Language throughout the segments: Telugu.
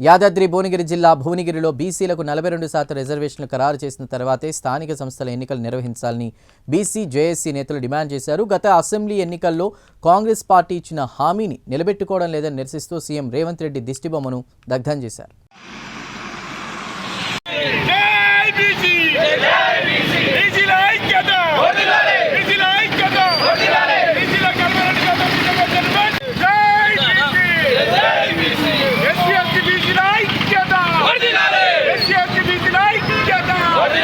యాదాద్రి భువనగిరి జిల్లా భువనగిరిలో బీసీలకు నలభై రెండు శాతం రిజర్వేషన్లు ఖరారు చేసిన తర్వాతే స్థానిక సంస్థల ఎన్నికలు నిర్వహించాలని బీసీ జేఏసీ నేతలు డిమాండ్ చేశారు. గత అసెంబ్లీ ఎన్నికల్లో కాంగ్రెస్ పార్టీ ఇచ్చిన హామీని నిలబెట్టుకోవడం లేదని నిరసిస్తూ సీఎం రేవంత్ రెడ్డి దిష్టిబొమ్మను దగ్ధం చేశారు జై బీసీ బీసీల ఐక్యత బీసీల ఐక్యత బీసీల కల్పన జై బీసీ ఎస్సీ ఎస్టీ బీసీల ఐక్యత ఎస్సీ ఎస్టీ బీసీల ఐక్యత ఎస్సీ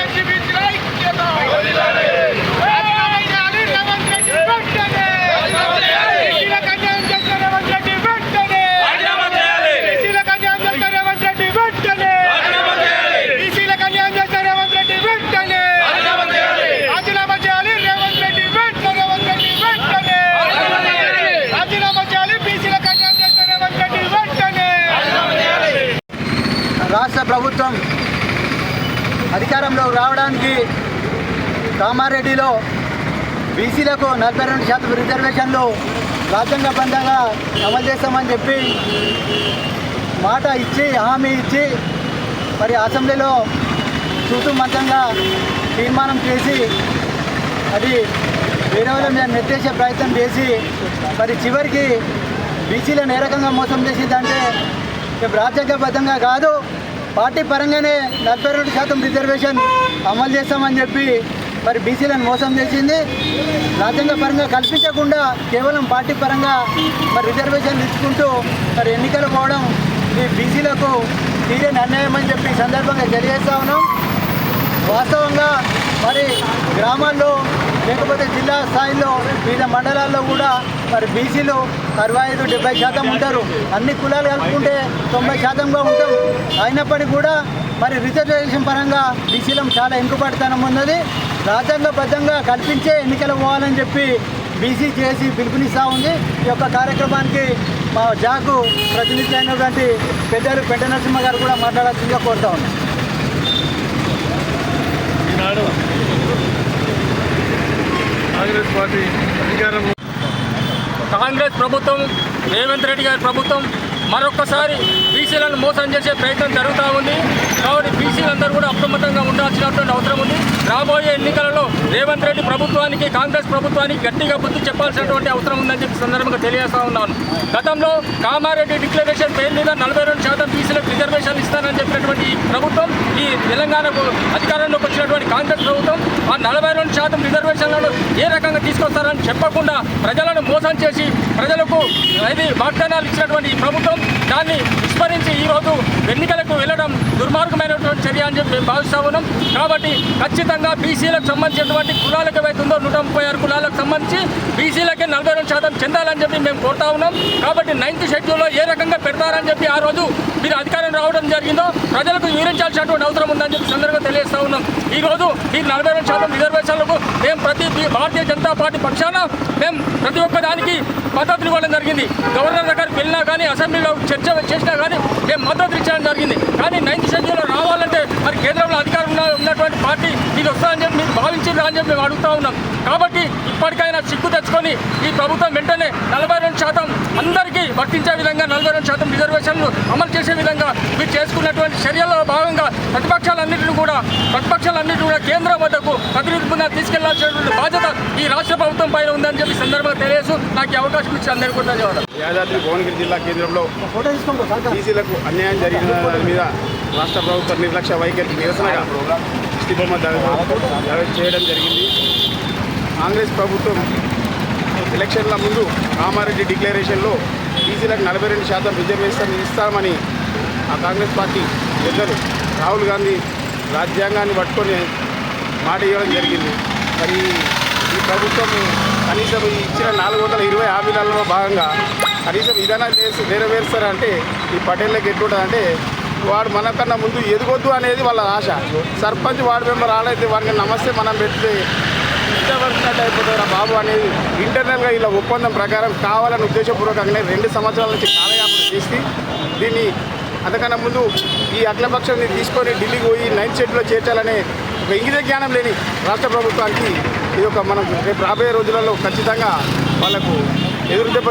ఎస్టీ బీసీల ఐక్యత రాజీనామా చేయాలి రేవంత్ రెడ్డి వెంటనే బీసీల కళ్యాణం చేస్తే రేవంత్ రెడ్డి వెంటనే బీసీల కళ్యాణం చేస్తే రేవంత్ రెడ్డి వెంటనే బీసీల కళ్యాణం చేస్తే రేవంత్ రెడ్డి వెంటనే రాజీనామా చేయాలి రేవంత్ రెడ్డి వెంటనే రేవంత్ రెడ్డి వెంటనే రాజీనామా చేయాలి బీసీల కళ్యాణం చేస్తే రేవంత్ రెడ్డి వెంటనే రాష్ట్ర ప్రభుత్వం అధికారంలో రావడానికి కామారెడ్డిలో బీసీలకు నలభై రెండు శాతం రిజర్వేషన్లు రాజ్యాంగబద్ధంగా అమలు చేస్తామని చెప్పి మాట ఇచ్చి హామీ ఇచ్చి మరి అసెంబ్లీలో చూతుమంతంగా తీర్మానం చేసి అది వేరే వాళ్ళ మీద నెట్టేసే ప్రయత్నం చేసి మరి చివరికి బీసీలను ఏ రకంగా మోసం చేసిందంటే రేపు రాజ్యాంగబద్ధంగా కాదు. పార్టీ పరంగానే నలభై రెండు శాతం రిజర్వేషన్ అమలు చేస్తామని చెప్పి మరి బీసీలను మోసం చేసింది. రాజ్యాంగ పరంగా కల్పించకుండా కేవలం పార్టీ పరంగా మరి రిజర్వేషన్ ఇచ్చుకుంటూ మరి ఎన్నికలు పోవడం ఈ బీసీలకు తీరని అన్యాయం అని చెప్పి సందర్భంగా తెలియజేస్తా ఉన్నాం. వాస్తవంగా మరి గ్రామాల్లో లేకపోతే జిల్లా స్థాయిలో వివిధ మండలాల్లో కూడా మరి బీసీలు అరవై ఐదు డెబ్బై శాతం ఉంటారు. అన్ని కులాలు కలుపుకుంటే తొంభై శాతంగా ఉంటాం. అయినప్పటికీ కూడా మరి రిజర్వేషన్ పరంగా బీసీలం చాలా వెనుకబడితనం ఉన్నది. రాజ్యాంగబద్ధంగా కల్పించే ఎన్నికలు పోవాలని చెప్పి బీసీ చేసి పిలుపునిస్తూ ఉంది. ఈ యొక్క కార్యక్రమానికి మా జాకు ప్రతినిధి అయినటువంటి పెద్దలు పెద్ద నరసింహ గారు కూడా మాట్లాడాల్సిందిగా కోరుతా ఉన్నాం. కాంగ్రెస్ పార్టీ అధికారం కాంగ్రెస్ ప్రభుత్వం రేవంత్ రెడ్డి గారి ప్రభుత్వం మరొకసారి బీసీలను మోసం చేసే ప్రయత్నం జరుగుతూ ఉంది. కాబట్టి బీసీలందరూ కూడా అప్రమత్తంగా ఉండాల్సినటువంటి అవసరం ఉంది. రాబోయే ఎన్నికలలో రేవంత్ రెడ్డి ప్రభుత్వానికి కాంగ్రెస్ ప్రభుత్వానికి గట్టిగా బుద్ధి చెప్పాల్సినటువంటి అవసరం ఉందని చెప్పి సందర్భంగా తెలియజేస్తా ఉన్నాను. గతంలో కామారెడ్డి డిక్లరేషన్ పేరు మీద నలభై రెండు శాతం బీసీలకు రిజర్వేషన్ ఇస్తానని చెప్పినటువంటి ప్రభుత్వం ఈ తెలంగాణకు అధికారంలోకి వచ్చినటువంటి కాంగ్రెస్ ప్రభుత్వం ఆ నలభై రెండు శాతం రిజర్వేషన్లను ఏ రకంగా తీసుకొస్తారని చెప్పకుండా ప్రజలను మోసం చేసి ప్రజలకు ఇది వాగ్దానాలు ఇచ్చినటువంటి ఈ ప్రభుత్వం దాన్ని విస్మరించి ఈరోజు ఎన్నికలకు వెళ్ళడం దుర్మార్గమైనటువంటి చర్య అని చెప్పి మేము భావిస్తా ఉన్నాం. కాబట్టి ఖచ్చితంగా బీసీలకు సంబంధించినటువంటి కులాలకు ఏవైతుందో నూట ముప్పై ఆరు కులాలకు సంబంధించి బీసీలకే నలభై రెండు శాతం చెందాలని చెప్పి మేము కోరుతా ఉన్నాం. కాబట్టి నైన్త్ షెడ్యూల్లో ఏ రకంగా పెడతారని చెప్పి ఆ రోజు మీరు అధికారం రావడం జరిగిందో ప్రజలకు వివరించాల్సినటువంటి అవసరం ఉందని చెప్పి సందర్భంగా తెలియజేస్తా ఉన్నాం. ఈ రోజు ఈ నలభై రెండు శాతం రిజర్వేషన్లకు మేము ప్రతి భారతీయ జనతా పార్టీ పక్షాన మేము ప్రతి ఒక్క దానికి మద్దతు ఇవ్వడం జరిగింది. గవర్నర్ దగ్గరికి వెళ్ళినా కానీ అసెంబ్లీలో చర్చ చేసినా కానీ మేము మద్దతు ఇచ్చడం జరిగింది. కానీ నైన్త్ షెడ్యూల్లో రావాలంటే మరి కేంద్రంలో అధికారం ఉన్న- ఉన్నటువంటి పార్టీ ఇది వస్తుందని చెప్పి మీరు భావించిందా అని చెప్పి మేము అడుగుతా ఉన్నాం. కాబట్టి ఇప్పటికైనా సిగ్గు తెచ్చుకొని ఈ ప్రభుత్వం వెంటనే నలభై రెండు శాతం అందరికీ వర్తించే విధంగా నలభై రెండు శాతం రిజర్వేషన్లు అమలు చేసే విధంగా మీరు చేసుకున్నటువంటి చర్యల్లో భాగంగా ప్రతిపక్షాలన్నింటినీ కూడా ప్రతిపక్షాలన్నింటినీ కూడా కేంద్రం వద్దకు ప్రతినిధులుగా తీసుకెళ్ళాల్సినటువంటి బాధ్యత ఈ రాష్ట్ర ప్రభుత్వం పైన ఉందని చెప్పి సందర్భంగా తెలియజేస్తూ నాకు అవకాశం ఇచ్చి అందరికీ కూడా ధన్యవాదాలు. యాదాద్రి భువనగిరి జిల్లా కేంద్రంలో బీసీలకు అన్యాయం జరిగిన దాని మీద రాష్ట్ర ప్రభుత్వ నిర్లక్ష్య వైఖరికి నిరసనగా దిష్టిబొమ్మ దగ్ధం చేయడం జరిగింది. కాంగ్రెస్ ప్రభుత్వం ఎలక్షన్ల ముందు కామారెడ్డి డిక్లరేషన్లో బీసీలకు నలభై రెండు శాతం రిజర్వేషన్ ఇస్తామని ఆ కాంగ్రెస్ పార్టీ పెద్దలు రాహుల్ గాంధీ రాజ్యాంగాన్ని పట్టుకొని మాట ఇవ్వడం జరిగింది. మరి ఈ ప్రభుత్వం కనీసం ఇచ్చిన నాలుగు వందల ఇరవై హామీలలో భాగంగా కనీసం విధానాలు చేసి నెరవేరుస్తారంటే ఈ పటేళ్ళకి ఎట్లుంటుందంటే వాడు మనకన్నా ముందు ఎదగొద్దు అనేది వాళ్ళ ఆశ. సర్పంచ్ వార్డు మెంబర్ ఆడైతే వాడిని నమస్తే మనం పెడితే ఇష్టపడినట్టు అయిపోతారా బాబు అనేది ఇంటర్నల్గా ఇలా ఒప్పందం ప్రకారం కావాలని ఉద్దేశపూర్వకంగానే రెండు సంవత్సరాల నుంచి కాలయాపన చేసి దీన్ని అంతకన్నా ముందు ఈ అఖిలపక్షాన్ని తీసుకొని ఢిల్లీకి పోయి నైన్త్ షెడ్యూల్లో చేర్చాలనే ఒక ఇంగిత జ్ఞానం లేని రాష్ట్ర ప్రభుత్వానికి ఇది ఒక మనం రేపు రాబోయే రోజులలో ఖచ్చితంగా వాళ్ళకు ఎదురు దెబ్బ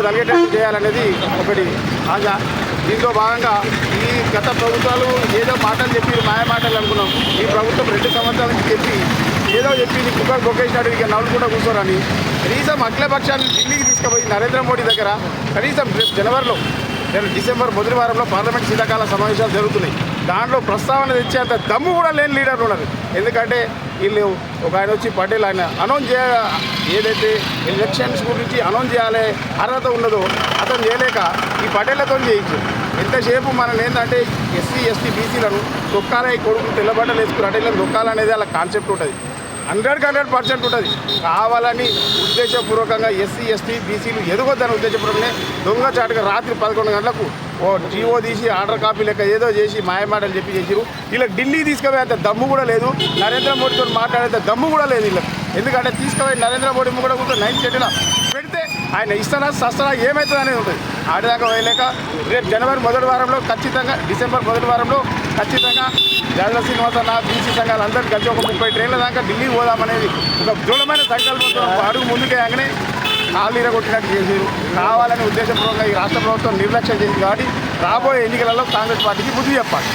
చేయాలనేది ఒకటి ఆశ. దీంట్లో భాగంగా ఈ గత ప్రభుత్వాలు ఏదో మాటలు చెప్పి మాయ మాటలు అనుకున్నాం. ఈ ప్రభుత్వం రెండు సంవత్సరాల నుంచి చెప్పి ఏదో చెప్పి నీ కుక్కర్ బొక్కేసినాడు ఇక నవ్వులు కూడా కూర్చోరని కనీసం అఖిలపక్షాన్ని ఢిల్లీకి తీసుకుపోయి నరేంద్ర మోడీ దగ్గర కనీసం జనవరిలో నేను డిసెంబర్ మొదటి వారంలో పార్లమెంట్ శీతాకాల సమావేశాలు జరుగుతున్నాయి. దాంట్లో ప్రస్తావన తెచ్చేంత దమ్ము కూడా లేని లీడర్లు ఉన్నారు. ఎందుకంటే వీళ్ళు ఒక ఆయన వచ్చి పటేల్ ఆయన అనౌన్స్ చేయ ఏదైతే ఎలక్షన్స్ గురించి అనౌన్స్ చేయాలి అర్హత ఉన్నదో అతను చేయలేక ఈ పటేళ్ళతో చేయించు ఎంతసేపు మనం ఏంటంటే ఎస్సీ ఎస్టీ బీసీలను తొక్కాలే ఈ కొడుకు తెల్లబట్టలు వేసుకుని అంటే ఇలా దొక్కాలనేది అలా కాన్సెప్ట్ ఉంటుంది. హండ్రెడ్కి హండ్రెడ్ పర్సెంట్ ఉంటుంది. కావాలని ఉద్దేశపూర్వకంగా ఎస్సీ ఎస్టీ బీసీలు ఎదుగొద్దని ఉద్దేశపూర్వకంగా దొంగచాటుగా రాత్రి పదకొండు గంటలకు ఓ జీవో తీసి ఆర్డర్ కాపీ లెక్క ఏదో చేసి మాయమాటలు చెప్పి చేసిరు వీళ్ళకి ఢిల్లీ తీసుకుపోయేంత దమ్ము కూడా లేదు. నరేంద్ర మోడీతో మాట్లాడేంత దమ్ము కూడా లేదు వీళ్ళకి. ఎందుకంటే తీసుకుపోయి నరేంద్ర మోడీ కూడా కూర్చొని నైన్ చెట్టులో పెడితే ఆయన ఇస్తారా సస్తారా ఏమవుతుంది అనేది ఉంటుంది. ఆడదాకా వేయలేక రేపు జనవరి మొదటి వారంలో ఖచ్చితంగా డిసెంబర్ మొదటి వారంలో ఖచ్చితంగా జగన్ శ్రీనివాసన్న బీసీ సంఘాలు అందరూ కలిసి ఒక ముప్పై ట్రైన్ల దాకా ఢిల్లీ పోదామనేది ఒక దృఢమైన సంకల్పంతో అడుగు ముందుకేయగానే కాళ్ళు ఇరగొట్టినట్టు చేసారు కావాలనే ఉద్దేశపూర్వకంగా ఈ రాష్ట్ర ప్రభుత్వం నిర్లక్ష్యం చేసింది కాబట్టి రాబోయే ఎన్నికలలో కాంగ్రెస్ పార్టీకి బుద్ధి చెప్పాలి.